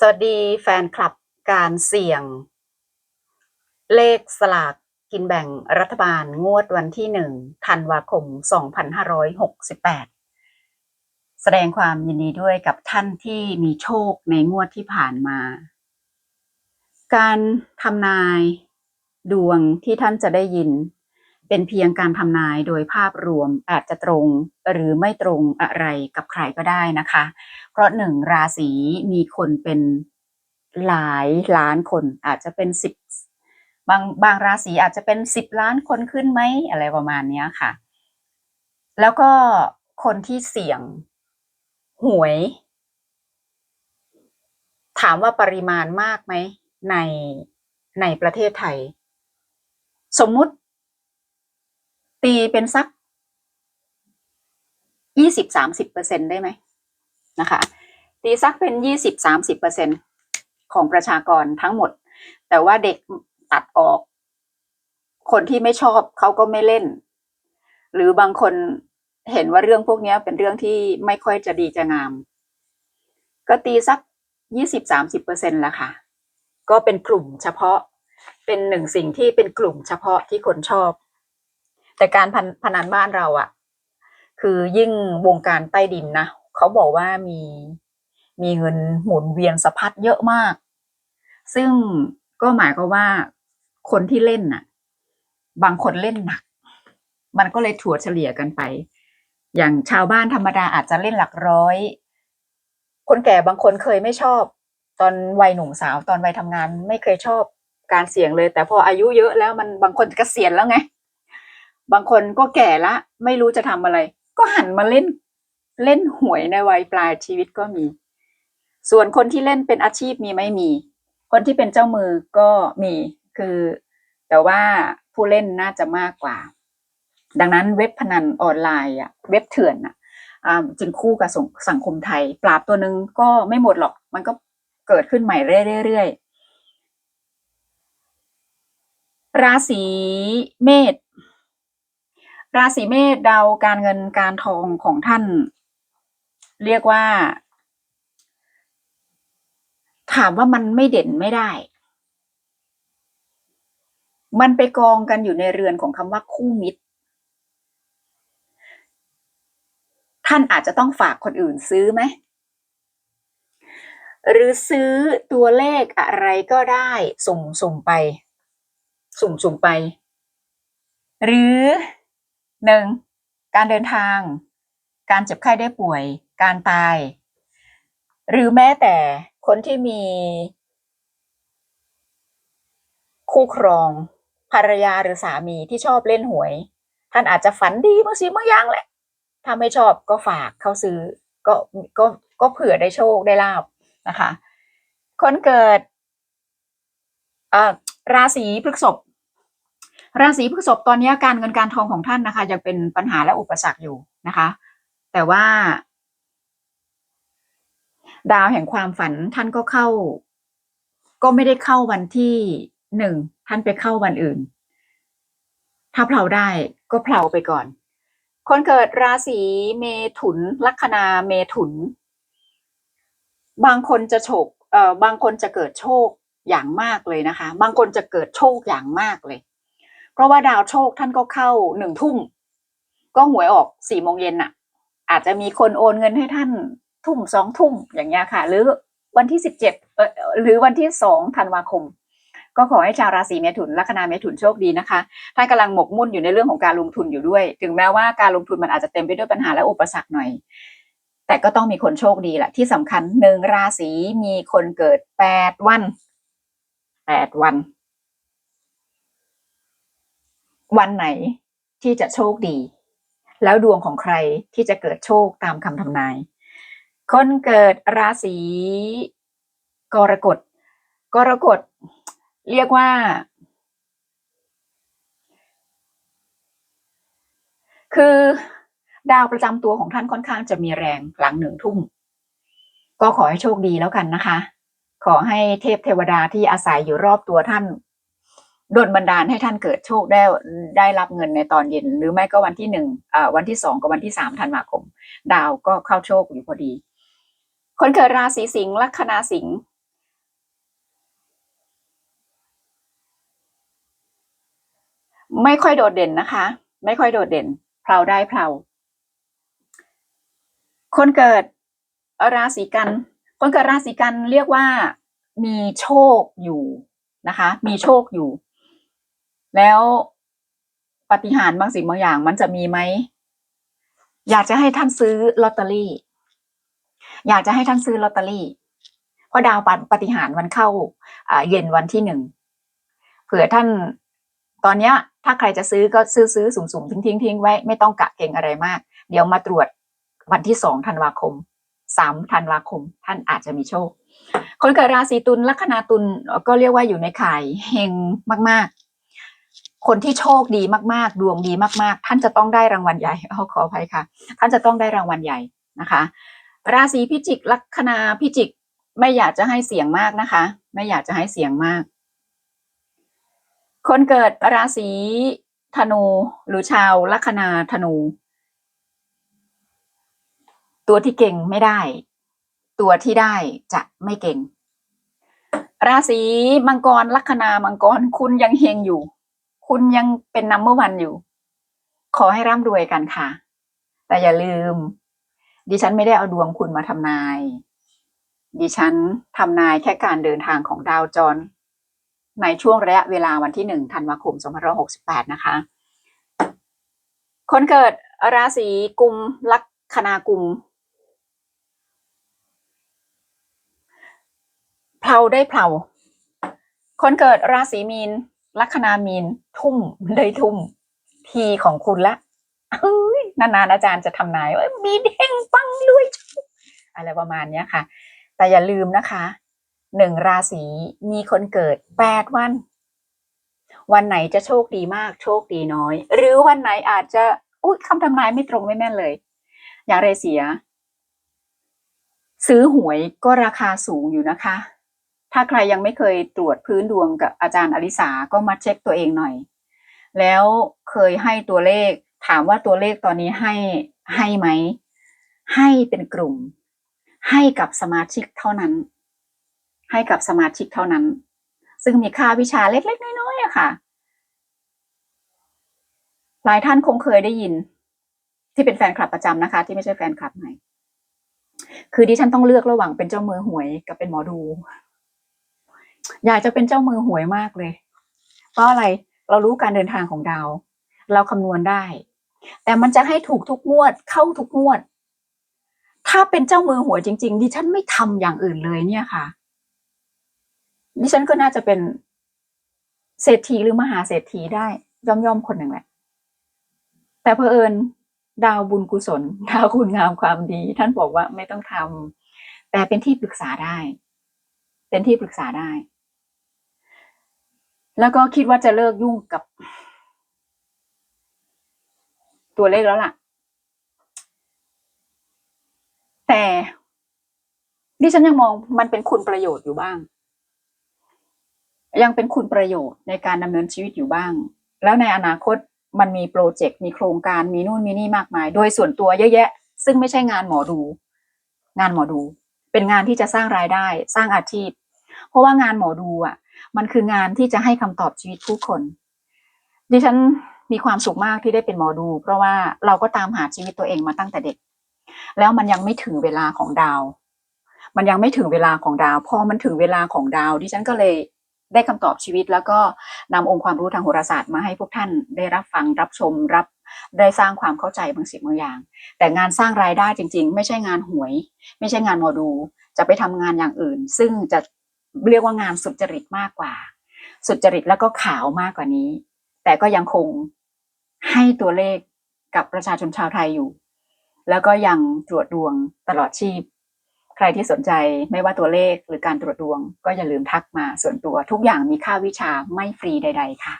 สวัสดีแฟนคลับการเสี่ยง เลขสลากกินแบ่งรัฐบาลงวดวันที่หนึ่งธันวาคม 2568 แสดงความยินดีด้วยกับท่านที่มีโชคในงวดที่ผ่านมา การทำนายดวงที่ท่านจะได้ยิน เป็นเพียงการทำนายโดยภาพรวมอาจจะตรงหรือไม่ตรงอะไรกับใครก็ได้นะคะ เพราะหนึ่งราศีมีคนเป็นหลายล้านคนอาจจะเป็นสิบบางบางราศีอาจจะเป็นสิบล้านคนขึ้นไหมอะไรประมาณนี้ค่ะ แล้วก็คนที่เสี่ยงหวย ถามว่าปริมาณมากไหมในในประเทศไทย สมมุติ ตีเป็นสักยี่สิบสามสิบเปอร์เซ็นได้ไหมนะคะ ตีสักเป็นยี่สิบสามสิบเปอร์เซ็นของประชากรทั้งหมด แต่ว่าเด็กตัดออก คนที่ไม่ชอบเขาก็ไม่เล่น หรือบางคนเห็นว่าเรื่องพวกนี้เป็นเรื่องที่ไม่ค่อยจะดีจะงาม ก็ตีสักยี่สิบสามสิบเปอร์เซ็นต์ละค่ะ ก็เป็นกลุ่มเฉพาะ เป็นหนึ่งสิ่งที่เป็นกลุ่มเฉพาะที่คนชอบ แต่การพนพนันบ้านเราอะคือยิ่งวงการใต้ดินนะเขาบอกว่ามีมีเงินหมุนเวียนสะพัดเยอะมาก ซึ่งก็หมายความว่าคนที่เล่นน่ะ บางคนเล่นหนัก มันก็เลยถั่วเฉลี่ยกันไป อย่างชาวบ้านธรรมดาอาจจะเล่นหลักร้อย คนแก่บางคนเคยไม่ชอบ ตอนวัยหนุ่มสาวตอนวัยทำงานไม่เคยชอบการเสี่ยงเลย แต่พออายุเยอะแล้วมันบางคนเกษียณแล้วไง บางคนก็แก่ละ ไม่รู้จะทำอะไร ก็หันมาเล่น เล่นหวยในวัยปลายชีวิตก็มี ส่วนคนที่เล่นเป็นอาชีพมีไม่มี คนที่เป็นเจ้ามือก็มีคือ แต่ว่าผู้เล่นน่าจะมากกว่า ดังนั้นเว็บพนันออนไลน์อะเว็บเถื่อนอะอ่าจึงคู่กับสังสังคมไทย ปราบตัวหนึ่งก็ไม่หมดหรอก มันก็เกิดขึ้นใหม่เรื่อยๆราศีเมษ ราศีเมษดาวการเงินการทองของท่าน เรียกว่า ถามว่ามันไม่เด่นไม่ได้ มันไปกองกันอยู่ในเรือนของคำว่าคู่มิตร ท่านอาจจะต้องฝากคนอื่นซื้อไหมหรือซื้อตัวเลขอะไรก็ได้สุ่มสุ่มไป สุ่มสุ่มไป หรือ หนึ่งการเดินทาง การเจ็บไข้ได้ป่วย การตาย หรือแม้แต่คนที่มี คู่ครองภรรยาหรือสามีที่ชอบเล่นหวย ท่านอาจจะฝันดีบางสิ่งบางอย่างแหละ ถ้าไม่ชอบก็ฝากเขาซื้อก็ก็ก็เผื่อได้โชคได้ลาบนะคะ คนเกิดราศีพฤษภ ราศีพฤษภตอนนี้การเงินการทองของท่านนะคะยังเป็นปัญหาและอุปสรรคอยู่นะคะ แต่ว่า ดาวแห่งความฝันท่านก็เข้า ก็ไม่ได้เข้าวันที่หนึ่งท่านไปเข้าวันอื่น ถ้าเผาได้ก็เผาไปก่อน คนเกิดราศีเมถุน ลัคนาเมถุน บางคนจะโชคเอ่อบางคนจะเกิดโชคอย่างมากเลยนะคะ บางคนจะเกิดโชคอย่างมากเลย เพราะว่าดาวโชคท่านก็เข้าหนึ่งทุ่ม ก็หวยออกสี่โมงเย็นน่ะ อาจจะมีคนโอนเงินให้ท่านทุ่มสองทุ่มอย่างเงี้ยค่ะ หรือวันที่สิบเจ็ดหรือวันที่สองธันวาคม ก็ขอให้ชาวราศีเมถุนลัคนาเมถุนโชคดีนะคะท่านกำลังหมกมุ่นอยู่ในเรื่องของการลงทุนอยู่ด้วย ถึงแม้ว่าการลงทุนมันอาจจะเต็มไปด้วยปัญหาและอุปสรรคหน่อย แต่ก็ต้องมีคนโชคดีแหละที่สำคัญหนึ่งราศีมีคนเกิดแปดวันแปดวัน วันไหนที่จะโชคดี แล้วดวงของใครที่จะเกิดโชคตามคำทำนาย คนเกิดราศีกรกฎกรกฎเรียกว่า คือดาวประจำตัวของท่านค่อนข้างจะมีแรงหลังหนึ่งทุ่ม ก็ขอให้โชคดีแล้วกันนะคะ ขอให้เทพเทวดาที่อาศัยอยู่รอบตัวท่าน โดนบันดาลให้ท่านเกิดโชคได้ได้รับเงินในตอนเย็น หรือไม่ก็วันที่หนึ่งวันที่สองกับวันที่สามธันวาคม ดาวก็เข้าโชคอยู่พอดี คนเกิดราศีสิงห์ลัคนาสิงห์ไม่ค่อยโดดเด่นนะคะ ไม่ค่อยโดดเด่นเพลาได้เพลาคนเกิดราศีกัน คนเกิดราศีกันเรียกว่ามีโชคอยู่นะคะ มีโชคอยู่ แล้วปฏิหารบางสิ่งบางอย่าง มันจะมีไหม อยากจะให้ท่านซื้อลอตเตอรี่ อยากจะให้ท่านซื้อลอตเตอรี่ เพราะดาวปฏิหารมันเข้าอ่าเย็นวันที่หนึ่ง เผื่อท่านตอนเนี้ย ถ้าใครจะซื้อก็ซื้อซื้อสุ่มสุ่มทิ้งทิ้งทิ้งไว้ ไม่ต้องกะเก่งอะไรมาก เดี๋ยวมาตรวจวันที่สองธันวาคมสามธันวาคม ท่านอาจจะมีโชค คนเกิดราศีตุลลัคนาตุลก็เรียกว่าอยู่ในข่ายเฮงมาก ๆ คนที่โชคดีมากๆ ดวงดีมาก ๆ ท่านจะต้องได้รางวัลใหญ่เอาขออภัยค่ะ ท่านจะต้องได้รางวัลใหญ่นะคะ ราศีพิจิกลัคนาพิจิกไม่อยากจะให้เสียงมากนะคะ ไม่อยากจะให้เสียงมาก คนเกิดราศีธนูหรือชาวลัคนาธนู ตัวที่เก่งไม่ได้ ตัวที่ได้จะไม่เก่ง ราศีมังกรลัคนามังกรคุณยังเฮงอยู่ คุณยังเป็นนัมเบอร์วันอยู่ ขอให้ร่ำรวยกันค่ะ แต่อย่าลืม ดิฉันไม่ได้เอาดวงคุณมาทำนาย ดิฉันทำนายแค่การเดินทางของดาวจร ในช่วงระยะเวลาวันที่หนึ่งธันวาคม2568 นะคะ คนเกิดราศีกุมลัคนากุมเพลาได้เพลาคนเกิดราศีมีน ลัคนามีนทุ่มได้ทุ่ม ทีของคุณละนานๆอาจารย์จะทำนายว่ามีเด้งปังรวยอะไรประมาณเนี้ยค่ะ แต่อย่าลืมนะคะหนึ่งราศีมีคนเกิดแปดวัน วันไหนจะโชคดีมากโชคดีน้อย หรือวันไหนอาจจะอุ้ยคำทำนายไม่ตรงไม่แม่นเลย อย่างไรเสีย ซื้อหวยก็ราคาสูงอยู่นะคะ ถ้าใครยังไม่เคยตรวจพื้นดวงกับอาจารย์อลิสาก็มาเช็คตัวเองหน่อย แล้วเคยให้ตัวเลข ถามว่าตัวเลขตอนนี้ให้ให้ไหม ให้เป็นกลุ่ม ให้กับสมาชิกเท่านั้น ให้กับสมาชิกเท่านั้น ซึ่งมีค่าวิชาเล็ก ๆ น้อยๆอะค่ะ หลายท่านคงเคยได้ยิน ที่เป็นแฟนคลับประจำนะคะ ที่ไม่ใช่แฟนคลับใหม่คือดิฉันต้องเลือกระหว่างเป็นเจ้ามือหวยกับเป็นหมอดู อยากจะเป็นเจ้ามือหวยมากเลย เพราะอะไรเรารู้การเดินทางของดาว เราคำนวณได้ แต่มันจะให้ถูกทุกงวดเข้าทุกงวด ถ้าเป็นเจ้ามือหวยจริง ๆ ดิฉันไม่ทำอย่างอื่นเลยเนี่ยค่ะ ดิฉันก็น่าจะเป็นเศรษฐีหรือมหาเศรษฐีได้ ย่อมๆคนหนึ่งแหละ แต่เพอเอิญดาวบุญกุศลดาวคุณงามความดี ท่านบอกว่าไม่ต้องทำแต่เป็นที่ปรึกษาได้ เป็นที่ปรึกษาได้ แล้วก็คิดว่าจะเลิกยุ่งกับ ตัวเลขแล้วล่ะ แต่ดิฉันยังมองมันเป็นคุณประโยชน์อยู่บ้าง ยังเป็นคุณประโยชน์ในการดำเนินชีวิตอยู่บ้าง แล้วในอนาคตมันมีโปรเจกต์มีโครงการมีนู่นมีนี่มากมาย โดยส่วนตัวเยอะแยะ ซึ่งไม่ใช่งานหมอดู งานหมอดู เป็นงานที่จะสร้างรายได้ สร้างอาชีพ เพราะว่างานหมอดูอะ มันคืองานที่จะให้คำตอบชีวิตผู้คน ดิฉันมีความสุขมากที่ได้เป็นหมอดู เพราะว่าเราก็ตามหาชีวิตตัวเองมาตั้งแต่เด็ก แล้วมันยังไม่ถึงเวลาของดาว มันยังไม่ถึงเวลาของดาว พอมันถึงเวลาของดาว ดิฉันก็เลยได้คำตอบชีวิต แล้วก็นำองค์ความรู้ทางโหราศาสตร์มาให้พวกท่านได้รับฟังรับชมรับได้สร้างความเข้าใจบางสิ่งบางอย่าง แต่งานสร้างรายได้จริง ๆ ไม่ใช่งานหวย ไม่ใช่งานหมอดู จะไปทำงานอย่างอื่น ซึ่งจะ เรียกว่างานสุจริตมากกว่า สุจริตแล้วก็ขาวมากกว่านี้ แต่ก็ยังคงให้ตัวเลขกับประชาชนชาวไทยอยู่ แล้วก็ยังตรวจดวงตลอดชีพ ใครที่สนใจไม่ว่าตัวเลขหรือการตรวจดวง ก็อย่าลืมทักมาส่วนตัวทุกอย่างมีค่าวิชาไม่ฟรีใด ๆ ค่ะ